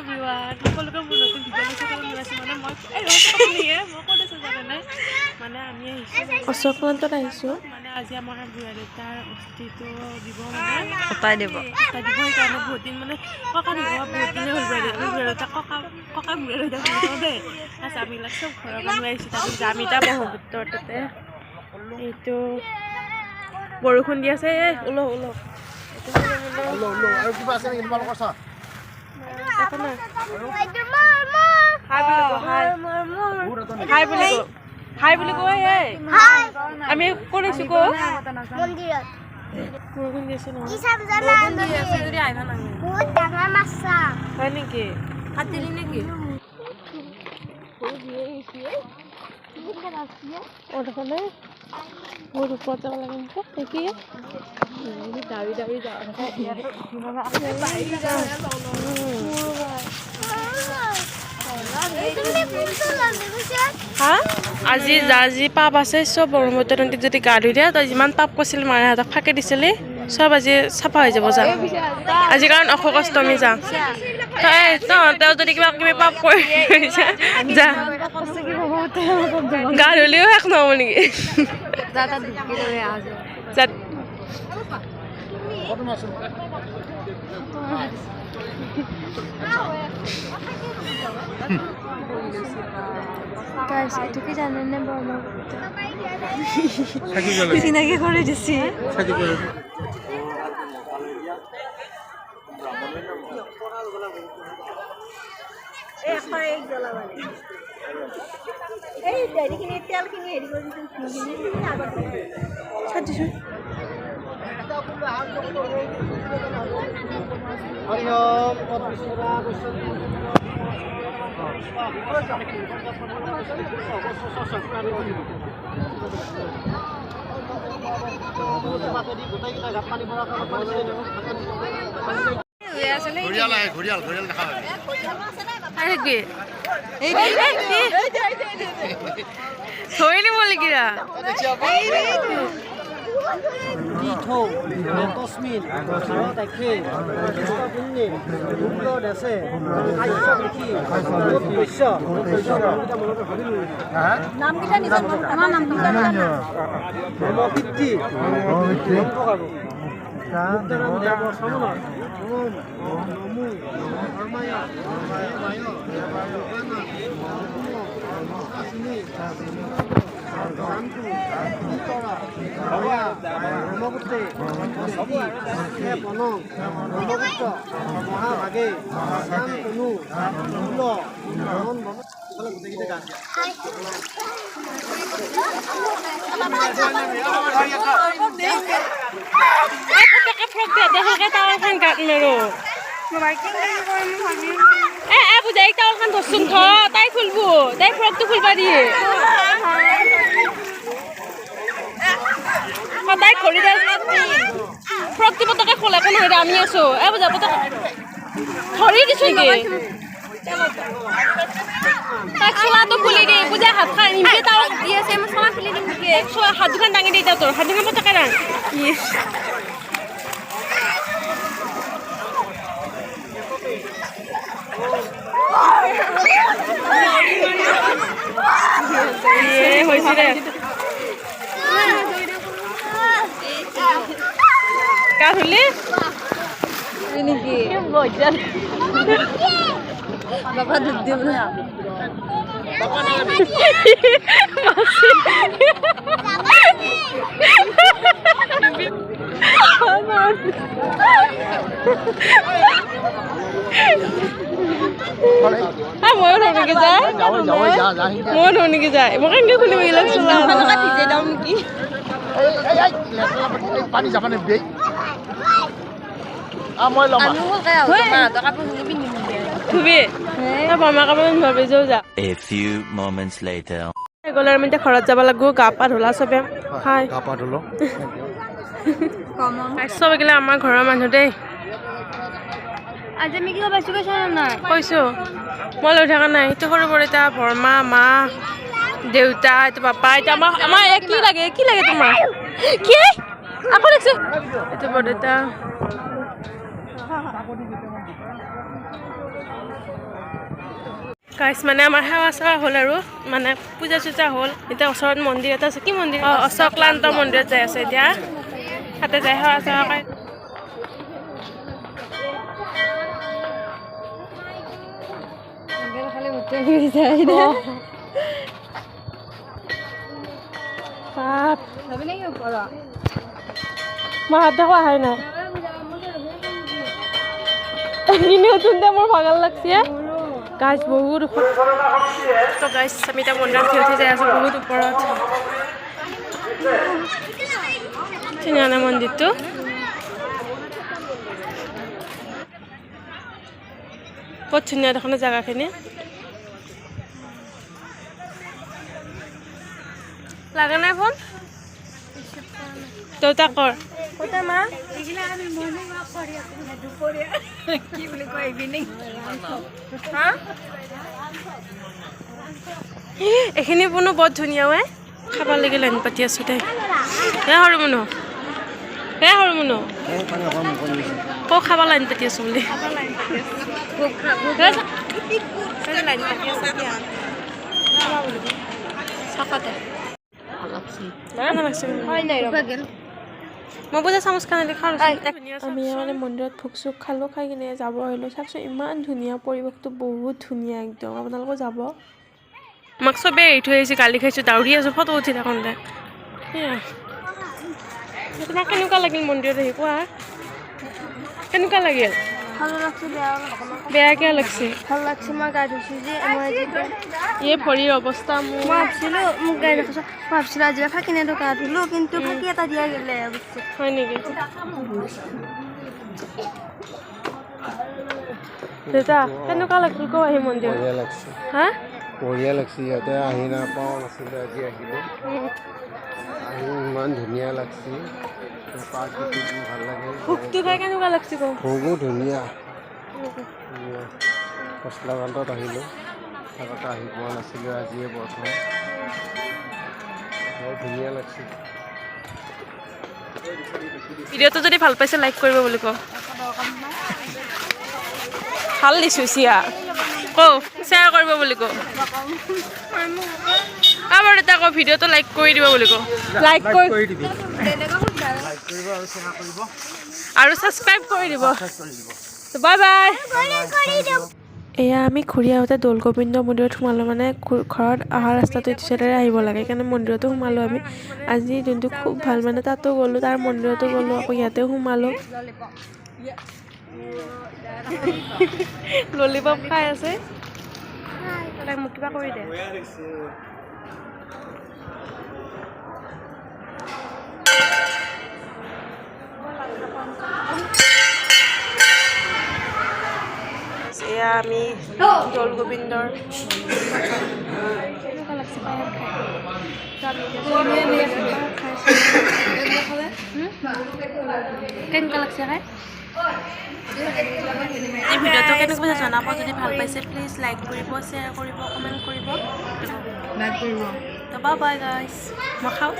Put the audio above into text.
Everyone সকলোকে মোৰ নতুন ভিডিঅ'লৈ চাবলৈ মন আছে মানে মই এই ৰহস্যকাহিনীয়ে মই ক'ত আছোঁ জানেনে? মানে আমি আহিছোঁ মানে আজি আমাৰ বুঢ়া দেউতাৰ অস্থিটো দিব মানে কটাই দিব। কটাই দিব সেইকাৰণে বহুত দিন মানে ককা নোহোৱা বহুত দিনে হ'ল বুঢ়া দেউতা বুঢ়া দেউতা ককা ককা বুঢ়া দেউতা বুলি কওঁ দেই তাৰপিছত আমিবিলাক চব ঘৰৰ মানুহ আহিছোঁ তাৰপিছত যাম এতিয়া ব্ৰহ্মপুত্ৰৰ তাতে। এইটো বৰষুণ দি আছে এই ওলহ ওলহ আৰু কিবা আছে নেকি তোমালোকৰ চাহ একো নাই হাই বুলি কওঁ হাই বুলি কওঁ হাই বুলি কওঁ এই আমি ক'ত আহিছোঁ ক মন্দিৰত বৰষুণ দি আছে কি নহয় চাম জানা বহুত ডাঙৰ মাছ চাম হয় নেকি কাটিলি নেকি দেখা নাই বহুত ওপৰত লাগে নেকি নেকি দাবি দাবি হা? আজি যা যি পাপ আছে চব ব্ৰহ্মপুত্ৰ নদীত যদি গা ধুই দিয়ে তই যিমান পাপ কৰিছিল মাৰে হাতক ফাঁকি দিছিলি চব আজি চাফা হৈ যাব যা। আজি কাৰণ অশোক অষ্টমী যা। তহঁতেও যদি কিবা কিবি পাপ কৰি যা যা। গা ধুলেও শেষ নহ'ব নেকি? যা ঘটনা আছে গাইছ এইটো কি জানেনে ব্ৰহ্মপুত্ৰ থাকি গ'লে চিনাকি কৰি দিছি হরিহম ঘড়িয়াল ঘড়িয়াল ঘড়িয়াল দেখা শৈলী বলি থাকি গ'লে হৰি ওম পদ্মেশ্বৰা ঘৰিয়াল আহে ঘৰিয়াল ঘৰিয়াল দেখা পাবি আৰু কি ধৰি নিব নেকিৰা তীৰ্থৌ তস্মিন ভাৰত আখে পুণ্যে দুৰ্গ দেশে কাশ্য কৃষি বৈশ্য মনতে ভাবিলোঁ ব্ৰহ্মপিতৃ গ্ৰন্থ আৰু মুক্তাৰাম দেৱ সমনৰ ওম নমো ধৰ্মায় দেৱায় শান্তু উত্তৰা ভয়া ব্ৰহ্মপুত্ৰে সতী হে মহাভাগে স্নান তনু মূল মন গোটেইকেইটা গান দেখাকে টাৱাল খান গাত মাৰো এ টাৱাল খান ধৰচোন থ তাই খুলব তাই ফ্ৰকটো খুলবা দিয়ে। সদায় ঘড়ী দে ফ্ৰকটো পতকে খোলা কোনো নহয় আমি আছো। এ বুজা পতকে ধৰি দিছো কি তাক চোলাটো খুলি দে পূজা হাত দি আছে মই চোলা খুলি দিম নেকি হাত দুখন দাঙি দে তোৰ। হাত দুখন পতকে দাং ইছ এ হৈছে দে গা ধুলি নেকি বাবা দুধ দিম না ময়ো যায় যাওঁ যাওঁ যা যা নেকি যায় মই কেনেকৈ খুলিম এইবিলাক চোলা ভিজাই দাও নেকি আ। মই ল'ম আমি ভালকে আহো মাহঁতৰ কাপোৰ খুলি পিন্ধিম ধুবি। তই বৰমা কাপোৰ ধৰবি যাও যা। A few moments later. গ'লে আমি এতিয়া ঘৰত যাব লাগিব গা পা ধুলা চবে। খাই। গা পা ধুলো। চব এইগিলা আমাৰ ঘৰৰ মানুহ দেই। আজি আমি কিবা পাইছো কৈছা নাই? কৈছোঁ। মই লৈ থকা নাই। সেইটো সৰু বৰ এতিয়া বৰমা মা দেউতা এইটো পাপা এতিয়া আমাৰ আমাৰ কি লাগে? কি লাগে তোমাৰ কি? আকৌ দেখিছোঁ। এইটো বৰদেউতা গাইছ মানে আমাৰ সেৱা চেৱা হ'ল আৰু মানে পূজা চূজা হ'ল। এতিয়া ওচৰত মন্দিৰ এটা আছে কি মন্দিৰ? অঁ অশোক্লান্ত মন্দিৰত যাই আছে এতিয়া। তাতে যাই সেৱা চেৱা কৰি। ওপৰত অহাই নাই এইখিনি উঠোঁতে মোৰ ভাগৰ লাগছে গাছ বহুত তো গাছ আমি এতিয়া মন্দিৰত উঠি উঠি যাই আছোঁ, বহুত ওপৰত। ধুনীয়া না মন্দিৰটো। বহুত ধুনীয়া দেখোন জেগাখিনি। লাগে নাই ফোন? দেউতা কৰ কি বুলি কয় ইভিনিং এইখিনি বনো বৰ ধুনীয়া ঐ খাব লাগি লাইন পাতি আছোঁ দে হে সৰু মুনু হে সৰু মুনু কৌ খাব লাইন পাতি আছোঁ। বুলি চাকাতে হয় নাই মই বোলে চামুচ খানে খাওঁ আমি মানে মন্দিৰত ভোগ চোগ খালোঁ খাই কিনে যাব আহিলোঁ। চাওকচোন ইমান ধুনীয়া পৰিৱেশটো বহুত ধুনীয়া একদম। আপোনালোকেও যাব? মাক চবেই এৰি থৈ আহিছে গালি খাইছোঁ দাউৰি আছোঁ ফটো উঠি থাকোঁতে আপোনাক কেনেকুৱা লাগিল মন্দিৰত আহি কোৱা কেনেকুৱা লাগিল? বেয়া বেয়া কিয় লাগছে? ভালো লাগছে মই গা ধুইছোঁ যে মই যেতিয়া এই ভৰিৰ অৱস্থা মোৰ মই ভাবছিলোঁ মোক গাই দেখাইছোঁ মই ভাবছিলোঁ আজি ফাঁকি নেদো গা ধুলোঁ কিন্তু ফাঁকি এটা দিয়া গেলে হয় নেকি দেউতা কেনেকুৱা লাগিল ক আহি লাগছে। হা বঢ়িয়া লাগছে ইয়াতে আহি নাপাওঁ নাছিলে আজি আহিলোঁ আহি ইমান ধুনীয়া লাগছে। ভোকটো খাই কেনেকুৱা লাগছে ক ভোগো ধুনীয়া। ধুনীয়া কচলাকান্তত আহিলোঁ। আগতে আহি পোৱা নাছিলোঁ আজিয়ে প্ৰথম বৰ ধুনীয়া লাগছে। ভিডিঅ'টো যদি ভালো পাইছে লাইক কৰিব বুলি কওঁ। ভালো দিছোঁ চিয়া। কওঁ শ্বেয়াৰ কৰিব বুলি কওঁ। কাৰোবাৰ এটা কওঁ ভিডিঅ'টো লাইক কৰি দিব বুলি কওঁ। লাইক কৰি আৰু ছাবস্ক্ৰাইব কৰি দিব। বাই বাই এয়া আমি ঘূৰি আহোঁতে দৌল গোবিন্দ মন্দিৰত সোমালোঁ মানে ঘৰত অহা ৰাস্তাটো এইটো চাইডেৰে আহিব লাগে, সেইকাৰণে মন্দিৰতো সোমালোঁ আমি। আজি দিনটো খুব ভালো মানে তাতো গ'লোঁ, তাৰ মন্দিৰতো গ'লোঁ, আকৌ ইয়াতেও সোমালোঁ। ললিপপ খাই আছে। মোক কিবা কৰি দে। আমি দৌল গোবিন্দৰ কেনেকুৱা লাগছে খাই এই ভিডিঅ'টো কেনেকুৱা পাইছে জনাব? যদি ভালো পাইছে প্লিজ লাইক কৰিব শ্বেয়াৰ কৰিব কমেণ্ট কৰিব। লাইক কৰিব। বাই বাই গাইছ মই খাওঁ।